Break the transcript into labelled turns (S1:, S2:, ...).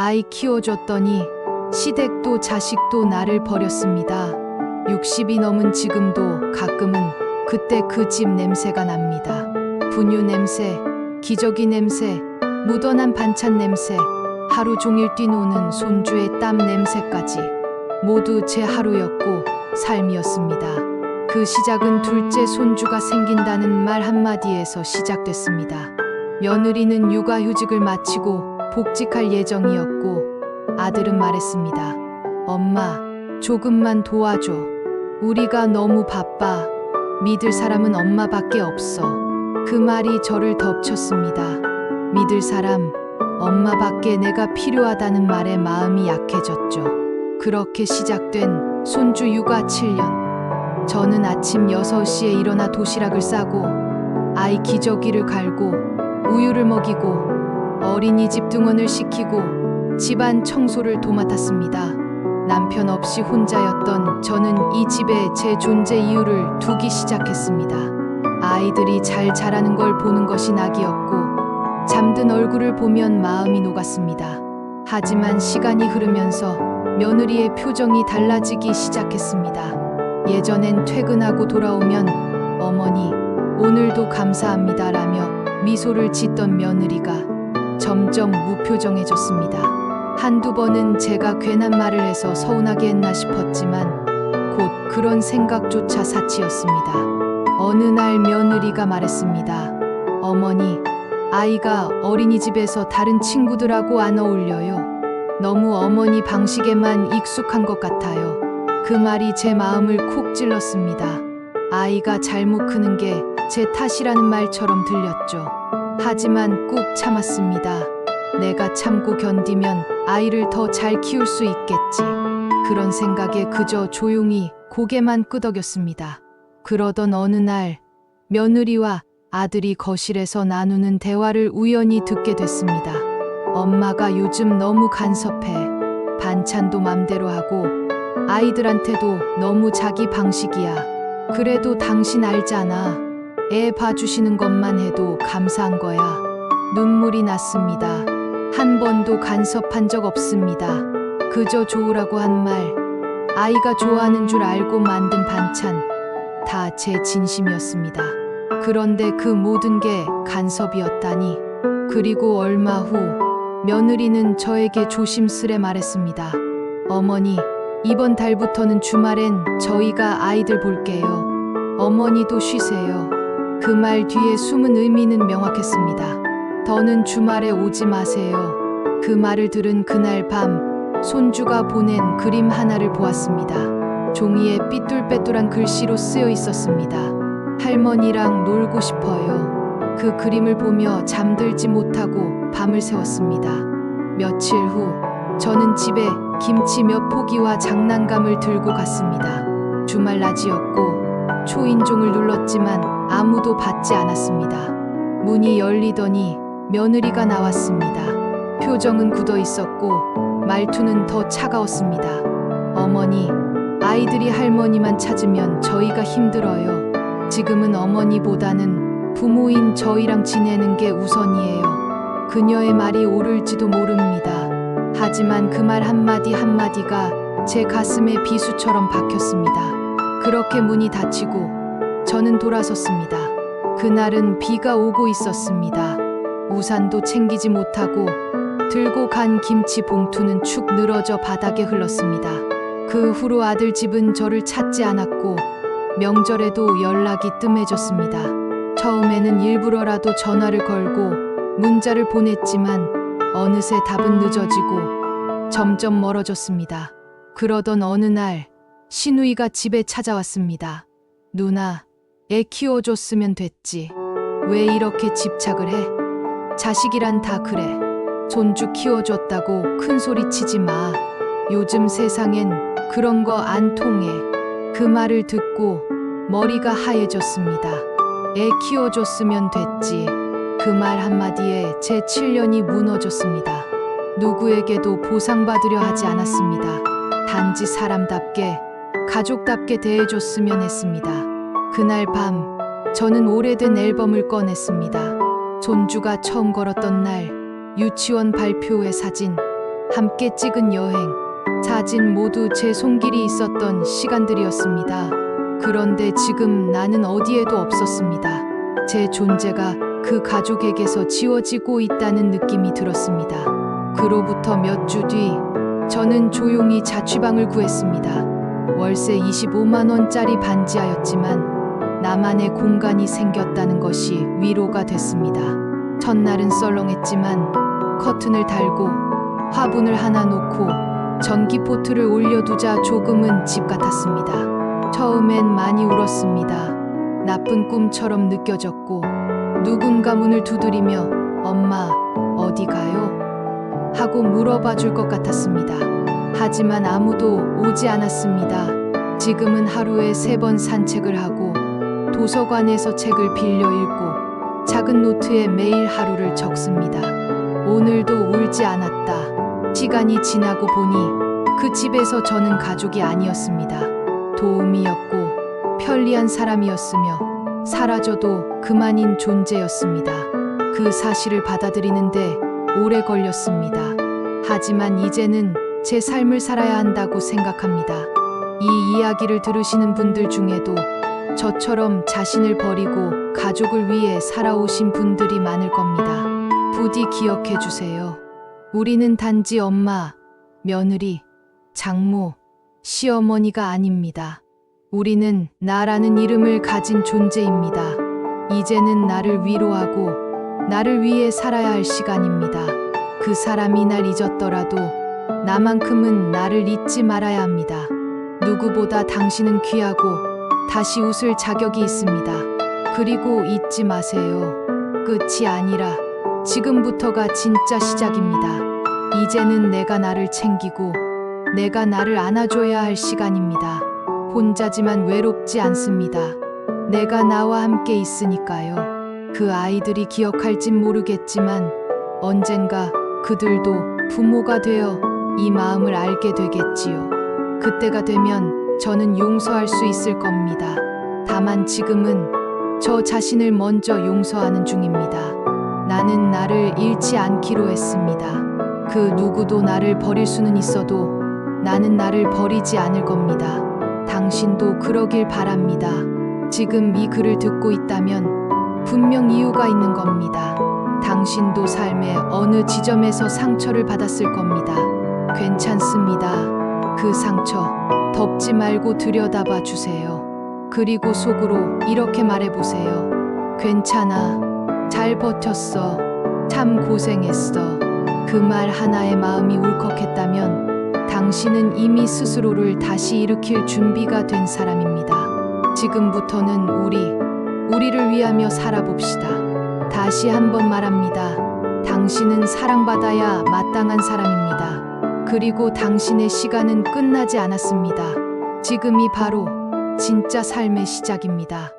S1: 아이 키워줬더니 시댁도 자식도 나를 버렸습니다. 60이 넘은 지금도 가끔은 그때 그 집 냄새가 납니다. 분유 냄새, 기저귀 냄새, 묻어난 반찬 냄새, 하루 종일 뛰노는 손주의 땀 냄새까지 모두 제 하루였고 삶이었습니다. 그 시작은 둘째 손주가 생긴다는 말 한마디에서 시작됐습니다. 며느리는 육아휴직을 마치고 복직할 예정이었고 아들은 말했습니다. 엄마, 조금만 도와줘. 우리가 너무 바빠. 믿을 사람은 엄마밖에 없어. 그 말이 저를 덮쳤습니다. 믿을 사람, 엄마밖에 내가 필요하다는 말에 마음이 약해졌죠. 그렇게 시작된 손주 육아 7년. 저는 아침 6시에 일어나 도시락을 싸고 아이 기저귀를 갈고 우유를 먹이고 어린이집 등원을 시키고 집안 청소를 도맡았습니다. 남편 없이 혼자였던 저는 이 집에 제 존재 이유를 두기 시작했습니다. 아이들이 잘 자라는 걸 보는 것이 낙이었고 잠든 얼굴을 보면 마음이 녹았습니다. 하지만 시간이 흐르면서 며느리의 표정이 달라지기 시작했습니다. 예전엔 퇴근하고 돌아오면 어머니 오늘도 감사합니다라며 미소를 짓던 며느리가 점점 무표정해졌습니다. 한두 번은 제가 괜한 말을 해서 서운하게 했나 싶었지만 곧 그런 생각조차 사치였습니다. 어느 날 며느리가 말했습니다. 어머니, 아이가 어린이집에서 다른 친구들하고 안 어울려요. 너무 어머니 방식에만 익숙한 것 같아요. 그 말이 제 마음을 콕 찔렀습니다. 아이가 잘못 크는 게 제 탓이라는 말처럼 들렸죠. 하지만 꾹 참았습니다. 내가 참고 견디면 아이를 더 잘 키울 수 있겠지. 그런 생각에 그저 조용히 고개만 끄덕였습니다. 그러던 어느 날 며느리와 아들이 거실에서 나누는 대화를 우연히 듣게 됐습니다. 엄마가 요즘 너무 간섭해. 반찬도 맘대로 하고 아이들한테도 너무 자기 방식이야. 그래도 당신 알잖아. 애 봐주시는 것만 해도 감사한 거야. 눈물이 났습니다. 한 번도 간섭한 적 없습니다. 그저 좋으라고 한 말, 아이가 좋아하는 줄 알고 만든 반찬, 다 제 진심이었습니다. 그런데 그 모든 게 간섭이었다니. 그리고 얼마 후, 며느리는 저에게 조심스레 말했습니다. 어머니, 이번 달부터는 주말엔 저희가 아이들 볼게요. 어머니도 쉬세요. 그 말 뒤에 숨은 의미는 명확했습니다. 더는 주말에 오지 마세요. 그 말을 들은 그날 밤 손주가 보낸 그림 하나를 보았습니다. 종이에 삐뚤빼뚤한 글씨로 쓰여 있었습니다. 할머니랑 놀고 싶어요. 그 그림을 보며 잠들지 못하고 밤을 새웠습니다. 며칠 후 저는 집에 김치 몇 포기와 장난감을 들고 갔습니다. 주말 낮이었고 초인종을 눌렀지만 아무도 받지 않았습니다. 문이 열리더니 며느리가 나왔습니다. 표정은 굳어 있었고 말투는 더 차가웠습니다. 어머니, 아이들이 할머니만 찾으면 저희가 힘들어요. 지금은 어머니보다는 부모인 저희랑 지내는 게 우선이에요. 그녀의 말이 옳을지도 모릅니다. 하지만 그 말 한마디 한마디가 제 가슴에 비수처럼 박혔습니다. 그렇게 문이 닫히고 저는 돌아섰습니다. 그날은 비가 오고 있었습니다. 우산도 챙기지 못하고 들고 간 김치 봉투는 축 늘어져 바닥에 흘렀습니다. 그 후로 아들 집은 저를 찾지 않았고 명절에도 연락이 뜸해졌습니다. 처음에는 일부러라도 전화를 걸고 문자를 보냈지만 어느새 답은 늦어지고 점점 멀어졌습니다. 그러던 어느 날 신우이가 집에 찾아왔습니다. 누나, 애 키워줬으면 됐지. 왜 이렇게 집착을 해? 자식이란 다 그래. 손주 키워줬다고 큰 소리 치지 마. 요즘 세상엔 그런 거 안 통해. 그 말을 듣고 머리가 하얘졌습니다. 애 키워줬으면 됐지. 그 말 한마디에 제 7년이 무너졌습니다. 누구에게도 보상받으려 하지 않았습니다. 단지 사람답게, 가족답게 대해줬으면 했습니다. 그날 밤, 저는 오래된 앨범을 꺼냈습니다. 손주가 처음 걸었던 날, 유치원 발표회 사진, 함께 찍은 여행, 사진 모두 제 손길이 있었던 시간들이었습니다. 그런데 지금 나는 어디에도 없었습니다. 제 존재가 그 가족에게서 지워지고 있다는 느낌이 들었습니다. 그로부터 몇 주 뒤, 저는 조용히 자취방을 구했습니다. 월세 25만 원짜리 반지하였지만 나만의 공간이 생겼다는 것이 위로가 됐습니다. 첫날은 썰렁했지만 커튼을 달고 화분을 하나 놓고 전기포트를 올려두자 조금은 집 같았습니다. 처음엔 많이 울었습니다. 나쁜 꿈처럼 느껴졌고 누군가 문을 두드리며 엄마 어디 가요? 하고 물어봐 줄 것 같았습니다. 하지만 아무도 오지 않았습니다. 지금은 하루에 세 번 산책을 하고 도서관에서 책을 빌려 읽고 작은 노트에 매일 하루를 적습니다. 오늘도 울지 않았다. 시간이 지나고 보니 그 집에서 저는 가족이 아니었습니다. 도움이었고 편리한 사람이었으며 사라져도 그만인 존재였습니다. 그 사실을 받아들이는데 오래 걸렸습니다. 하지만 이제는 제 삶을 살아야 한다고 생각합니다. 이 이야기를 들으시는 분들 중에도 저처럼 자신을 버리고 가족을 위해 살아오신 분들이 많을 겁니다. 부디 기억해 주세요. 우리는 단지 엄마, 며느리, 장모, 시어머니가 아닙니다. 우리는 나라는 이름을 가진 존재입니다. 이제는 나를 위로하고 나를 위해 살아야 할 시간입니다. 그 사람이 날 잊었더라도 나만큼은 나를 잊지 말아야 합니다. 누구보다 당신은 귀하고 다시 웃을 자격이 있습니다. 그리고 잊지 마세요. 끝이 아니라 지금부터가 진짜 시작입니다. 이제는 내가 나를 챙기고 내가 나를 안아줘야 할 시간입니다. 혼자지만 외롭지 않습니다. 내가 나와 함께 있으니까요. 그 아이들이 기억할진 모르겠지만 언젠가 그들도 부모가 되어 이 마음을 알게 되겠지요. 그때가 되면 저는 용서할 수 있을 겁니다. 다만 지금은 저 자신을 먼저 용서하는 중입니다. 나는 나를 잃지 않기로 했습니다. 그 누구도 나를 버릴 수는 있어도 나는 나를 버리지 않을 겁니다. 당신도 그러길 바랍니다. 지금 이 글을 듣고 있다면 분명 이유가 있는 겁니다. 당신도 삶의 어느 지점에서 상처를 받았을 겁니다. 괜찮습니다. 그 상처 덮지 말고 들여다봐 주세요. 그리고 속으로 이렇게 말해 보세요. 괜찮아. 잘 버텼어. 참 고생했어. 그 말 하나에 마음이 울컥했다면 당신은 이미 스스로를 다시 일으킬 준비가 된 사람입니다. 지금부터는 우리, 우리를 위하며 살아봅시다. 다시 한번 말합니다. 당신은 사랑받아야 마땅한 사람입니다. 그리고 당신의 시간은 끝나지 않았습니다. 지금이 바로 진짜 삶의 시작입니다.